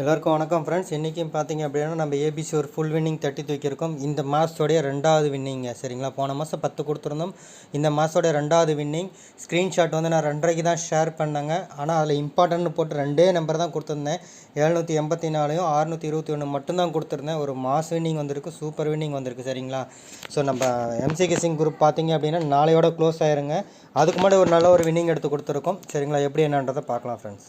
எல்லாருக்கும் வணக்கம் ஃப்ரெண்ட்ஸ் இன்றைக்கும் பார்த்தீங்க அப்படின்னா நம்ம ஏபிசி ஒரு ஃபுல் வின்னிங் தட்டி தூக்கியிருக்கோம். இந்த மாதத்தோடைய ரெண்டாவது வின்னிங்க சரிங்களா? போன மாதம் பத்து கொடுத்துருந்தோம். இந்த மாதத்தோடைய ரெண்டாவது வின்னிங் ஸ்க்ரீன்ஷாட் வந்து நான் ரெண்டரைக்கு தான் ஷேர் பண்ணேங்க. ஆனால் அதில் இம்பார்ட்டன்ட்னு போட்டு ரெண்டே நம்பர் தான் கொடுத்துருந்தேன். எழுநூற்றி எண்பத்தி நாலையும் அறுநூற்றி இருபத்தி ஒன்று மட்டும்தான் கொடுத்துருந்தேன். ஒரு மாஸ் வின்னிங் வந்திருக்கு சூப்பர் வின்னிங் வந்திருக்கு. சரிங்களா? ஸோ நம்ம எம்சிகே சிங் குரூப் பார்த்தீங்க அப்படின்னா நாளையோட க்ளோஸ் ஆயிருங்க. அதுக்கு முன்னாடி ஒரு நல்ல ஒரு வின்னிங் எடுத்து கொடுத்துருக்கோம். சரிங்களா? எப்படி என்னன்றதை பார்க்கலாம் friends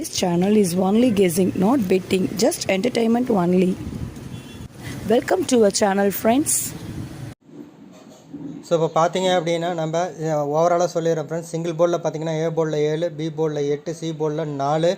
This channel is only guessing, not betting, just entertainment only. Welcome to a channel friends so இப்போ பார்த்தீங்க அப்படின்னா நம்ம ஓவராலாக சொல்லிடுறோம் ஃப்ரெண்ட்ஸ் சிங்கிள் போர்டில் பார்த்தீங்கன்னா ஏ போர்டில் ஏழு பி போர்டில் எட்டு சி போர்டில் நாலு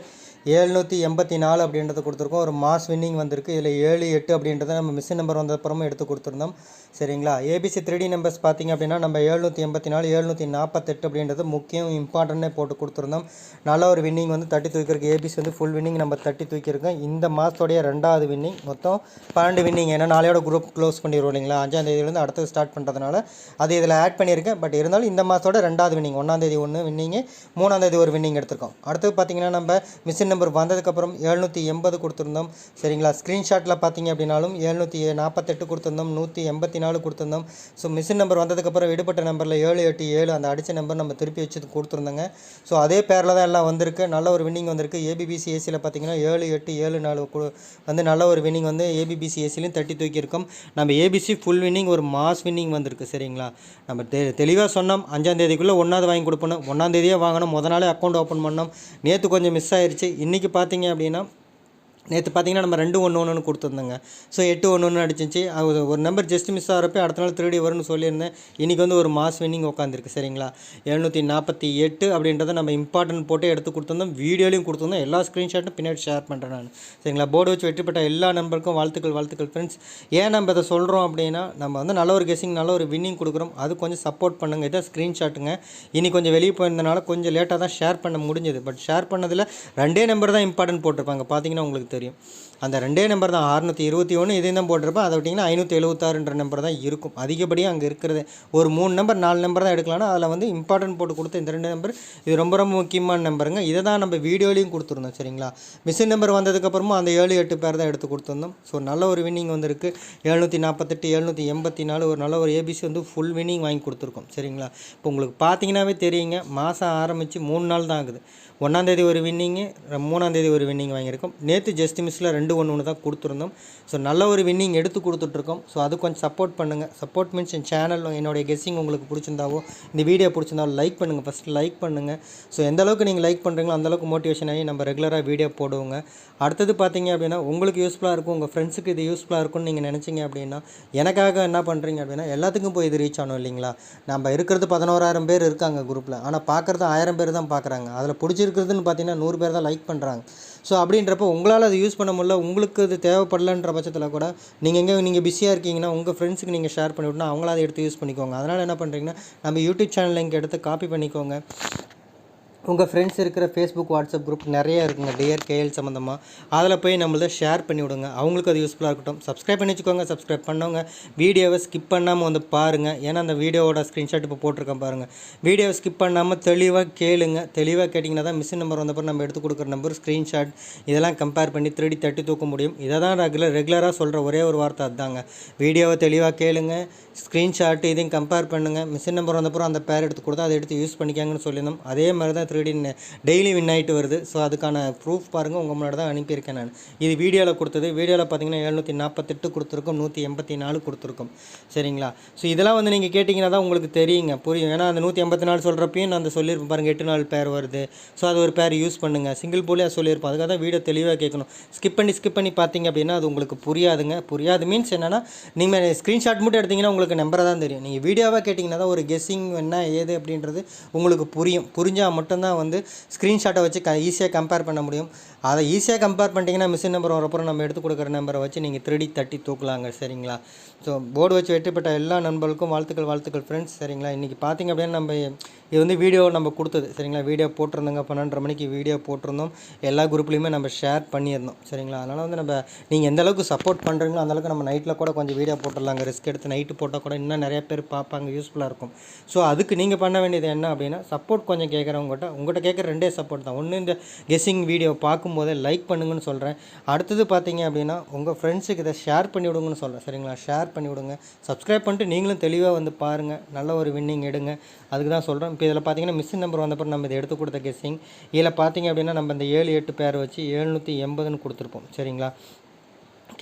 ஏழ்நூற்றி எண்பத்தி நாலு அப்படின்றத கொடுத்துருக்கோம். ஒரு மாஸ் வின்னிங் வந்திருக்கு. இதில் ஏழு எட்டு அப்படின்றத நம்ம மிஸ்ஸின் நம்பர் வந்தப்புறமும் எடுத்து கொடுத்துருந்தோம். சரிங்களா? ஏபிசி த்ரீடி நம்பர்ஸ் பார்த்தீங்க அப்படின்னா நம்ம ஏழ்நூற்றி எண்பத்தி நாலு ஏழ்நூற்றி நாற்பத்தெட்டு அப்படின்றது முக்கியம் இம்பார்ட்டன்ட்டே போட்டு கொடுத்துருந்தோம். நல்ல ஒரு வின்னிங் வந்து தட்டி தூக்கிருக்கு ஏபிசி வந்து ஃபுல் வின்னிங் நம்ம தட்டி தூக்கியிருக்கோம் இந்த மாதத்துடைய ரெண்டாவது வின்னிங் மொத்தம் பன்னெண்டு வின்னிங் ஏன்னா நாளையோட குரூப் க்ளோஸ் பண்ணிடுவோம் இல்லைங்களா? அஞ்சாம் தேதியிலேருந்து அடுத்தது ஸ்டார்ட் பண்ணுறதுனால அது இதில் ஆட் பண்ணியிருக்கேன். பட் இருந்தாலும் இந்த மாதத்தோட ரெண்டாவது வின்னிங் ஒன்றாந்தேதி ஒன்று வின்னிங்கு மூணாந்தேதி ஒரு வின்னிங் எடுத்திருக்கோம். அடுத்தது பார்த்தீங்கன்னா நம்ம மிஷின் நம்பர் வந்ததுக்கப்புறம் எழுநூற்றி எண்பது கொடுத்துருந்தோம். சரிங்களா? ஸ்க்ரீன்ஷாட்டில் பார்த்தீங்க அப்படின்னாலும் எழுநூற்றி நாற்பத்தெட்டு கொடுத்துருந்தோம். நூற்றி எண்பத்தி நாலு கொடுத்துருந்தோம். ஸோ மிஷின் நம்பர் வந்ததுக்கப்புறம் விடுபட்ட நம்பரில் ஏழு எட்டு ஏழு அந்த அடித்த நம்பர் நம்ம திருப்பி வச்சு கொடுத்துருந்தோங்க. ஸோ அதே பேரில் தான் எல்லாம் வந்திருக்கு. நல்ல ஒரு வின்னிங் வந்திருக்கு. ஏபிபிசி ஏசியில் பார்த்தீங்கன்னா ஏழு எட்டு ஏழு நாலு வந்து நல்ல ஒரு வின்னிங் வந்து ஏபிபிசி ஏசிலையும் தட்டி தூக்கியிருக்கோம். நம்ம ஏபிசி ஃபுல் வின்னிங் ஒரு மாஸ் வின்னிங் வந்திருக்கு. சரிங்களா? நம்ம தெ தெளிவாக சொன்னோம். அஞ்சாம் தேதிக்குள்ளே ஒன்றாவது வாங்கி கொடுப்போம் ஒன்றாந்தேதியே வாங்கணும். முத நாளே அக்கௌண்ட் ஓப்பன் பண்ணோம். நேற்று கொஞ்சம் மிஸ் ஆயிடுச்சு இன்றைக்கி பார்த்தீங்க அப்படின்னா நேற்று பார்த்தீங்கன்னா நம்ம ரெண்டு ஒன்று ஒன்றுன்னு கொடுத்துருந்தோங்க. ஸோ எட்டு ஒன்று ஒன்று அடிச்சிச்சு அது ஒரு நம்பர் ஜஸ்ட் மிஸ் ஆகிறப்ப அடுத்த நாள் திருடி வரும்னு சொல்லியிருந்தேன். இன்றைக்கி வந்து ஒரு மாஸ் வின்னிங் உட்காந்துருக்கு சரிங்களா? எழுநூற்றி நாற்பத்தி எட்டு அப்படின்றத நம்ம இம்பார்ட்டன்ட் போட்டு எடுத்து கொடுத்துருந்தோம். வீடியோலையும் கொடுத்துருந்தோம். எல்லா ஸ்க்ரீன்ஷாட்டும் பின்னாடி ஷேர் பண்ணுறேன் நான். சரிங்களா? போர்டு வச்சு வெற்றி பெற்ற எல்லா நம்பருக்கும் வாழ்த்துக்கள் வாழ்த்துக்கள் ஃப்ரெண்ட்ஸ் ஏன் நம்ம இதை சொல்கிறோம் அப்படின்னா நம்ம வந்து நல்ல ஒரு கெஸிங் நல்ல ஒரு வின்னிங் கொடுக்குறோம். அது கொஞ்சம் சப்போர்ட் பண்ணுங்கள் இதான் ஸ்க்ரீன்ஷாட்டுங்க இன்னி கொஞ்சம் வெளியே போயிருந்தனால கொஞ்சம் லேட்டாக தான் ஷேர் பண்ண முடிஞ்சது. பட் ஷேர் பண்ணதில் ரெண்டே நம்பர் தான் இம்பார்ட்டன்ட் போட்டிருப்பாங்க. பார்த்தீங்கன்னா உங்களுக்கு தெரியும். அந்த ரெண்டே நம்பர் தான். அறுநூற்றி இருபத்தி ஒன்று இதையும் தான் போட்டிருப்பேன். அதை விட்டிங்கன்னா ஐநூற்றி எழுபத்தாறுன்ற நம்பர் தான் இருக்கும். அதிகப்படியாக அங்கே இருக்கிறது. ஒரு மூணு நம்பர் நாலு நம்பர் தான் எடுக்கலாம்னா அதில் வந்து இம்பார்ட்டன்ட் போட்டு கொடுத்த இந்த ரெண்டு நம்பர் இது ரொம்ப ரொம்ப முக்கியமான நம்பருங்க இதை தான் நம்ம வீடியோலையும் கொடுத்துருந்தோம் சரிங்களா? மிஷின் நம்பர் வந்ததுக்கப்புறமா அந்த ஏழு எட்டு பேர் தான் எடுத்து கொடுத்துருந்தோம். ஸோ நல்ல ஒரு வின்னிங் வந்திருக்கு. எழுநூற்றி நாற்பத்தெட்டு எழுநூற்றி எண்பத்தி நாலு ஒரு நல்ல ஒரு ஏபிசி வந்து ஃபுல் வின்னிங் வாங்கி கொடுத்துருக்கோம் சரிங்களா? இப்போ உங்களுக்கு பார்த்தீங்கன்னாவே தெரியுங்க. மாதம் ஆரம்பித்து மூணு நாள் தான் ஆகுது. ஒன்றாந்தேதி ஒரு வின்னிங்கு மூணாந்தேதி ஒரு வின்னிங் வாங்கியிருக்கோம். நேற்று ஜஸ்ட் மிஸ்ஸில் ரெண்டு ஒன்று ஒன்று தான் கொடுத்துருந்தோம். ஸோ நல்ல ஒரு வின்னிங் எடுத்து கொடுத்துட்ருக்கோம். ஸோ அது கொஞ்சம் சப்போர்ட் பண்ணுங்கள் சப்போர்ட் மீன்ஸ் என் சேனல் என்னுடைய கெஸ்ஸிங் உங்களுக்கு பிடிச்சிருந்தாவோ இந்த வீடியோ பிடிச்சிருந்தாலும் லைக் பண்ணுங்கள் ஃபஸ்ட்டு லைக் பண்ணுங்கள் ஸோ எந்த அளவுக்கு நீங்கள் லைக் பண்ணுறீங்களோ அந்தளவுக்கு மோட்டிவேஷன் ஆகி நம்ம ரெகுலராக வீடியோ போடுவோங்க. அடுத்தது பார்த்தீங்க அப்படின்னா உங்களுக்கு யூஸ்ஃபுல்லாக இருக்கும். உங்கள் ஃப்ரெண்ட்ஸுக்கு இது யூஸ்ஃபுல்லாக இருக்கும்னு நீங்கள் நினச்சிங்க அப்படின்னா எனக்காக என்ன பண்ணுறீங்க அப்படின்னா எல்லாத்துக்கும் போய் இது ரீச் ஆகணும் இல்லைங்களா? நம்ம இருக்கிறது பதினோராயிரம் பேர் இருக்காங்க குரூப்பில் ஆனால் பார்க்குறது ஆயிரம் பேர் தான் பார்க்குறாங்க அதில் பிடிச்சிருக்கிறதுன்னு பார்த்தீங்கன்னா நூறு பேர் தான் லைக் பண்ணுறாங்க ஸோ அப்படின்றப்போ உங்களால் அதை யூஸ் பண்ண முடியல உங்களுக்கு அது தேவைப்படலன்ற பட்சத்தில் கூட நீங்கள் எங்கே நீங்கள் பிஸியாக இருக்கீங்கன்னா உங்கள் ஃப்ரெண்ட்ஸுக்கு நீங்கள் ஷேர் பண்ணி விட்டுனா அவங்கள அதை எடுத்து யூஸ் பண்ணிக்கோங்க. அதனால் என்ன பண்ணுறீங்கன்னா நம்ம யூடியூப் சேனல் லிங்க் எடுத்து காப்பி பண்ணிக்கோங்க. உங்கள் ஃப்ரெண்ட்ஸ் இருக்கிற ஃபேஸ்புக் வாட்ஸ்அப் குரூப் நிறைய இருக்குங்க. டியர் கேஎல் சம்மந்தமாக அதில் போய் நம்மள ஷேர் பண்ணி விடுங்க. அவங்களுக்கு அது யூஸ்ஃபுல்லாக இருக்கட்டும். சப்ஸ்கிரைப் பண்ணி வச்சுக்கோங்க. சப்ஸ்கிரைப் பண்ணவங்க வீடியோவை ஸ்கிப் பண்ணாமல் வந்து பாருங்கள் ஏன்னா அந்த வீடியோவோட ஸ்க்ரீன்ஷாட் இப்போ போட்டிருக்கேன் பாருங்கள் வீடியோவை ஸ்கிப் பண்ணாமல் தெளிவாக கேளுங்க. தெளிவாக கேட்டிங்கன்னா தான் மிஷின் நம்பர் வந்தப்போ நம்ம எடுத்து கொடுக்குற நம்பர் ஸ்க்ரீன்ஷாட் இதெல்லாம் கம்பேர் பண்ணி திருடி தட்டி தூக்க முடியும். இதை தான் ரெகுலர் ரெகுலராக சொல்கிற ஒரே ஒரு வார்த்தை அதுதாங்க. வீடியோவை தெளிவாக கேளுங்க. ஸ்க்ரீன்ஷாட் இதையும் கம்பேர் பண்ணுங்கள் மிஷின் நம்பர் வந்தப்பறம் அந்த பேர் எடுத்து கொடுத்தா அதை எடுத்து யூஸ் பண்ணிக்காங்கன்னு சொல்லியிருந்தோம். அதே மாதிரி தான் த்ரீ டெய்லி வின் ஆகிட்டு வருது. ஸோ அதுக்கான ப்ரூஃப் பாருங்கள் உங்கள் முன்னாடி தான் அனுப்பியிருக்கேன் நான். இது வீடியோவில் கொடுத்தது. வீடியோவில் பார்த்தீங்கன்னா எழுநூற்றி நாற்பத்தெட்டு கொடுத்துருக்கோம். நூற்றி எண்பத்தி நாலு கொடுத்துருக்கோம். சரிங்களா? ஸோ இதெல்லாம் வந்து நீங்கள் கேட்டிங்கன்னா தான் உங்களுக்கு தெரியுங்க. புரியும். ஏன்னா அந்த நூற்றி எண்பத்தி நாலு சொல்கிறப்பையும் நான் அந்த சொல்லியிருப்பேன். பாருங்கள் எட்டு நாள் பேர் வருது. ஸோ அது ஒரு பேர் யூஸ் பண்ணுங்கள் சிங்கிள் போலே சொல்லியிருப்போம் அதுக்காக தான் வீடியோ தெளிவாக கேட்கணும். ஸ்கிப் பண்ணி ஸ்கிப் பண்ணி பார்த்தீங்க அப்படின்னா அது உங்களுக்கு புரியாதுங்க. புரியாது மீன்ஸ் என்னென்னா நீங்கள் ஸ்க்ரீன்ஷாட் மட்டும் எடுத்தீங்கன்னா உங்களுக்கு நம்பரை தான் தெரியும். நீங்கள் வீடியோவாக கேட்டிங்கன்னா தான் ஒரு கெஸ்ஸிங் என்ன ஏது அப்படின்றது உங்களுக்கு புரியும். புரிஞ்சால் மட்டும்தான் வந்து ஸ்க்ரீன்ஷாட்டை வச்சு க ஈஸியாக கம்பேர் பண்ண முடியும். அதை ஈஸியாக கம்பேர் பண்ணிட்டீங்கன்னா மிஷின் நம்பர் வரப்போ நம்ம எடுத்து கொடுக்குற நம்பரை வச்சு நீங்கள் திருடி தட்டி தூக்கலாங்க சரிங்களா? ஸோ போர்டு வச்சு வெற்றிப்பட்ட எல்லா நண்பர்களுக்கும் வாழ்த்துக்கள் வாழ்த்துக்கள் ஃப்ரெண்ட்ஸ் சரிங்களா? இன்றைக்கி பார்த்தீங்க அப்படின்னா நம்ம இது வந்து வீடியோ நம்ம கொடுத்தது சரிங்களா? வீடியோ போட்டிருந்தோங்க பன்னெண்டரை மணிக்கு வீடியோ போட்டிருந்தோம். எல்லா குரூப்லேயுமே நம்ம ஷேர் பண்ணியிருந்தோம் சரிங்களா? அதனால் வந்து நம்ம நீங்கள் எந்த அளவுக்கு சப்போர்ட் பண்ணுறீங்களோ அந்தளவுக்கு நம்ம நைட்டில் கூட கொஞ்சம் வீடியோ போட்டுடலாங்க. ரிஸ்க் எடுத்து நைட்டு போட்டால் கூட இன்னும் நிறைய பேர் பார்ப்பாங்க யூஸ்ஃபுல்லாக இருக்கும். ஸோ அதுக்கு நீங்கள் பண்ண வேண்டியது என்ன அப்படின்னா சப்போர்ட் கொஞ்சம் கேட்குறவங்ககிட்ட உங்கள்கிட்ட கேட்குற ரெண்டே சப்போர்ட் தான். ஒன்று இந்த கெஸ்ஸிங் வீடியோ பார்க்கும் பார்க்கும்போதே லைக் பண்ணுங்கன்னு சொல்கிறேன் அடுத்தது பார்த்தீங்க அப்படின்னா உங்கள் ஃப்ரெண்ட்ஸுக்கு இதை ஷேர் பண்ணி விடுங்கன்னு சொல்கிறேன் சரிங்களா? ஷேர் பண்ணி விடுங்க. சப்ஸ்கிரைப் பண்ணிட்டு நீங்களும் தெளிவாக வந்து பாருங்கள் நல்ல ஒரு வின்னிங் எடுங்க. அதுக்கு தான் சொல்கிறேன் இப்போ இதில் பார்த்தீங்கன்னா மிஷின் நம்பர் வந்தப்பறம் நம்ம இதை எடுத்து கொடுத்த கெஸ்ஸிங் இதில் பார்த்தீங்க அப்படின்னா நம்ம இந்த ஏழு எட்டு பேர் வச்சு எழுநூற்றி எண்பதுன்னு கொடுத்துருப்போம். சரிங்களா?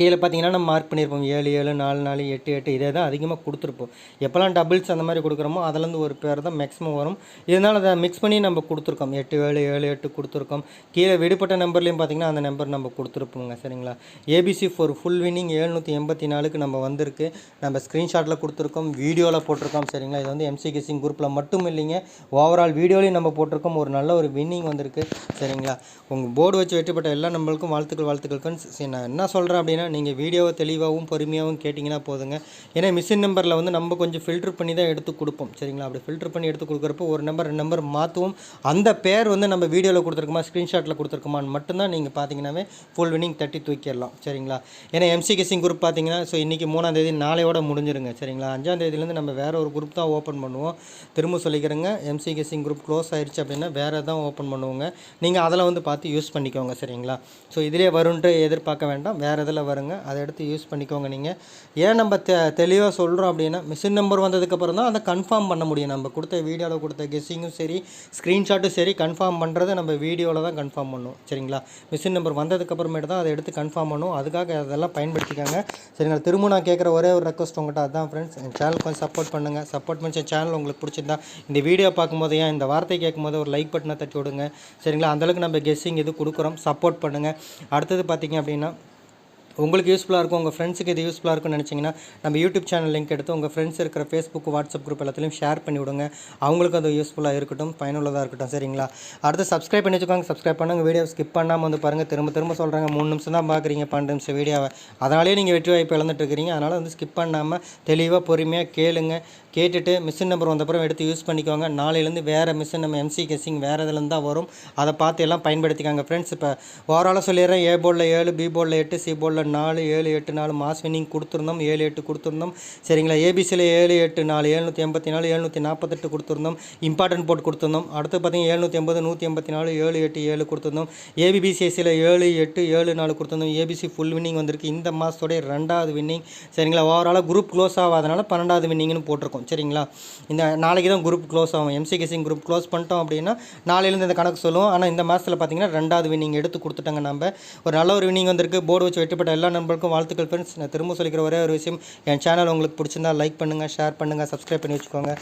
கீழே பார்த்தீங்கன்னா நம்ம மார்க் பண்ணியிருப்போம். ஏழு ஏழு நாலு நாலு எட்டு எட்டு. இதே தான் அதிகமாக கொடுத்துருப்போம். எப்போல்லாம் டபுள்ஸ் அந்த மாதிரி கொடுக்குறோமோ அதுலேருந்து ஒரு பேர் தான் மேக்ஸிமம் வரும். இதனால் அதை மிக்ஸ் பண்ணி நம்ம கொடுத்துருக்கோம். எட்டு ஏழு ஏழு எட்டு கொடுத்துருக்கோம். கீழே விடுபட்ட நம்பர்லேயும் பார்த்தீங்கன்னா அந்த நம்பர் நம்ம கொடுத்துருப்போங்க. சரிங்களா? ஏபிசி ஃபோர் ஃபுல் வின்னிங் எழுநூற்றி எண்பத்தி நாலுக்கு நம்ம வந்திருக்கு. நம்ம ஸ்க்ரீன்ஷாட்டில் கொடுத்துருக்கோம். வீடியோவில் போட்டிருக்கோம். சரிங்களா? இது வந்து எம்சிகிசிங் குரூப்பில் மட்டும் இல்லைங்க. ஓவரால் வீடியோலையும் நம்ம போட்டிருக்கோம். ஒரு நல்ல ஒரு வின்னிங் வந்திருக்கு. சரிங்களா? உங்கள் போர்டு வச்சு வெற்றிப்பட்ட எல்லா நம்மளுக்கும் வாழ்த்துக்கள் வாழ்த்துக்கள் ஃப்ரெண்ட்ஸ் சரி நான் என்ன சொல்கிறேன் அப்படின்னா நீங்கள் வீடியோவை தெளிவாகவும் பொறுமையாகவும் கேட்டிங்கன்னா போதுங்க. ஏன்னா மிஷின் நம்பரில் வந்து நம்ம கொஞ்சம் ஃபில்டர் பண்ணி தான் எடுத்து கொடுப்போம். சரிங்களா? அப்படி ஃபில்டர் பண்ணி எடுத்து கொடுக்குறப்போ ஒரு நம்பர் ரெண்டு நம்பர் மாற்றுவோம் அந்த பேர் வந்து நம்ம வீடியோவில் கொடுத்துருக்கோமா ஸ்க்ரீன்ஷாட்டில் கொடுத்துருக்கோமான்னு மட்டும்தான் நீங்கள் பார்த்தீங்கன்னாவே ஃபுல் வினிங் தட்டி தூக்கிடலாம். சரிங்களா? ஏன்னா எம்சி கெஸிங் குரூப் பார்த்தீங்கன்னா ஸோ இன்றைக்கி மூணாம் தேதி நாளையோட முடிஞ்சிருங்க. சரிங்களா? அஞ்சாம் தேதியிலேருந்து நம்ம வேறு ஒரு குரூப் தான் ஓப்பன் பண்ணுவோம். திரும்ப சொல்லிக்கிறேங்க எம்சி கெஸிங் குரூப் க்ளோஸ் ஆயிடுச்சு அப்படின்னா வேறு தான் ஓப்பன் பண்ணுவோங்க. நீங்கள் அதில் வந்து பார்த்து யூஸ் பண்ணிக்கோங்க. சரிங்களா? ஸோ இதிலே வரும்ன்ட்டு எதிர்பார்க்க வேண்டாம். வேறு இதில் பாருங்கள் அதை எடுத்து யூஸ் பண்ணிக்கோங்க நீங்கள் ஏன் நம்ம தெ தெளிவாக சொல்கிறோம் அப்படின்னா மிஷின் நம்பர் வந்ததுக்கப்புறம் தான் அதை கன்ஃபார்ம் பண்ண முடியும். நம்ம கொடுத்த வீடியோவில் கொடுத்த கெஸ்ஸிங்கும் சரி ஸ்க்ரீன்ஷாட்டும் சரி கன்ஃபார்ம் பண்ணுறதை நம்ம வீடியோவில் தான் கன்ஃபார்ம் பண்ணுவோம். சரிங்களா? மிஷின் நம்பர் வந்ததுக்கப்புறமேட்டு தான் அதை எடுத்து கன்ஃபார்ம் பண்ணுவோம். அதுக்காக அதெல்லாம் பயன்படுத்திக்காங்க. சரிங்களா? திரும்ப நான் கேட்குற ஒரே ஒரு ரெக்வஸ்ட் உங்கள்கிட்ட அதுதான் ஃப்ரெண்ட்ஸ் என் சேனல் கொஞ்சம் சப்போர்ட் பண்ணுங்கள் சப்போர்ட் பண்ணி சேனல் உங்களுக்கு பிடிச்சிருந்தா இந்த வீடியோ பார்க்கும்போது ஏன் இந்த வார்த்தை கேட்கும்போது ஒரு லைக் பட்டனை தட்டி விடுங்க. சரிங்களா? அந்தளவுக்கு நம்ம கெஸ்ஸிங் இது கொடுக்குறோம். சப்போர்ட் பண்ணுங்கள் அடுத்தது பார்த்தீங்க அப்படின்னா உங்களுக்கு யூஸ்ஃபுல்லாக இருக்கும் உங்கள் ஃப்ரெண்ட்ஸுக்கு இது யூஸ்ஃபுல்லாக இருக்கும்னு நினச்சிங்கன்னா நம்ம யூடியூப் சேனல் லிங்க் எடுத்து உங்கள் ஃப்ரெண்ட்ஸ் இருக்கிற ஃபேஸ்புக் வாட்ஸ்அப் குரூப் எல்லாத்துலையும் ஷேர் பண்ணி விடுங்க. அவங்களுக்கு அது யூஸ்ஃபுல்லாக இருக்கட்டும் பயனுள்ளதாக இருக்கட்டும் சரிங்களா? அடுத்து சப்ஸ்கிரைப் பண்ணி வச்சுக்கோங்க சப்ஸ்கிரைப் பண்ணுங்கள் வீடியோ ஸ்கிப் பண்ணாமல் வந்து பாருங்கள் திரும்ப திரும்ப சொல்கிறாங்க மூணு நிமிஷம் தான் பார்க்குறீங்க பன்னெண்டு நிமிஷம் வீடியோவை அதனாலே நீங்கள் வெற்றி வாய்ப்பு இழந்துட்டு இருக்கிறீங்க அதனால் வந்து ஸ்கிப் பண்ணாமல் தெளிவாக பொறுமையாக கேளுங்க. கேட்டுட்டு மிஷின் நம்பர் வந்தப்புறம் எடுத்து யூஸ் பண்ணிக்கோங்க. நாளையிலேருந்து வேறு மிஷின் நம்ம எம்சி கெஸிங் வேறு இதுலேருந்து தான் வரும். அதை பார்த்து எல்லாம் பயன்படுத்திக்காங்க ஃப்ரெண்ட்ஸ் இப்போ ஓவராலாக சொல்லிடுறேன். ஏ போர்டில் ஏழு பி போர்டில் எட்டு சி போர்டில் நாலு ஏழு எட்டு நாலு மாஸ் வின்னிங் கொடுத்துருந்தோம். ஏழு எட்டு கொடுத்துருந்தோம். சரிங்களா? ஏபிசியில் ஏழு எட்டு நாலு ஏழ்நூற்றி எண்பத்தி நாலு ஏழ்நூற்றி நாற்பத்தெட்டு கொடுத்துருந்தோம். இம்பார்ட்டன்ட் போட்டு கொடுத்துருந்தோம். அடுத்து பார்த்தீங்கன்னா ஏழ்நூற்றி எண்பது நூற்றி எண்பத்தி நாலு ஏழு எட்டு ஏழு கொடுத்துருந்தோம். ஏபிபிசிஎஸ்சியில் ஏழு எட்டு ஏழு நாலு கொடுத்துருந்தோம். ஏபிசி ஃபுல் வின்னிங் வந்திருக்கு. இந்த மாதத்துடைய ரெண்டாவது வின்னிங் சரிங்களா? ஓவராலாக குரூப் க்ளோஸ் ஆகாதனால பன்னெண்டாவது வின்னிங்னு போட்டிருக்கோம். சரிங்களா? இந்த நாளைக்கு தான் குரூப் க்ளோஸ் ஆகும். எம்சிகேசிங் குரூப் க்ளோஸ் பண்ணிட்டோம் அப்படின்னா நாளையிலேருந்து இந்த கணக்கு சொல்லுவோம். ஆனால் இந்த மாதத்தில் பார்த்தீங்கன்னா ரெண்டாவது வின்னிங் எடுத்து கொடுத்துட்டாங்க நம்ம. ஒரு நல்ல ஒரு வின்னிங் வந்திருக்கு. போர்டு வச்சு வெட்டுப்பட்ட எல்லா நண்பர்களுக்கும் வாழ்த்துக்கள் ஃப்ரெண்ட்ஸ் நான் திரும்ப சொல்லிக்கிற ஒரே ஒரு விஷயம் என் சேனல் உங்களுக்கு பிடிச்சிருந்தா லைக் பண்ணுங்கள் ஷேர் பண்ணுங்கள் சப்ஸ்கிரைப் பண்ணி வச்சுக்கோங்க.